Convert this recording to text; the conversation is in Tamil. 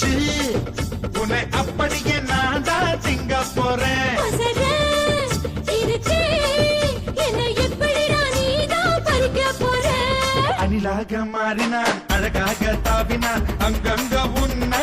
போச்சு உன்னை அப்படியே நான் தான் திங்க போறேன். அணிலாக மாறினான் அழகாக தாவினான்.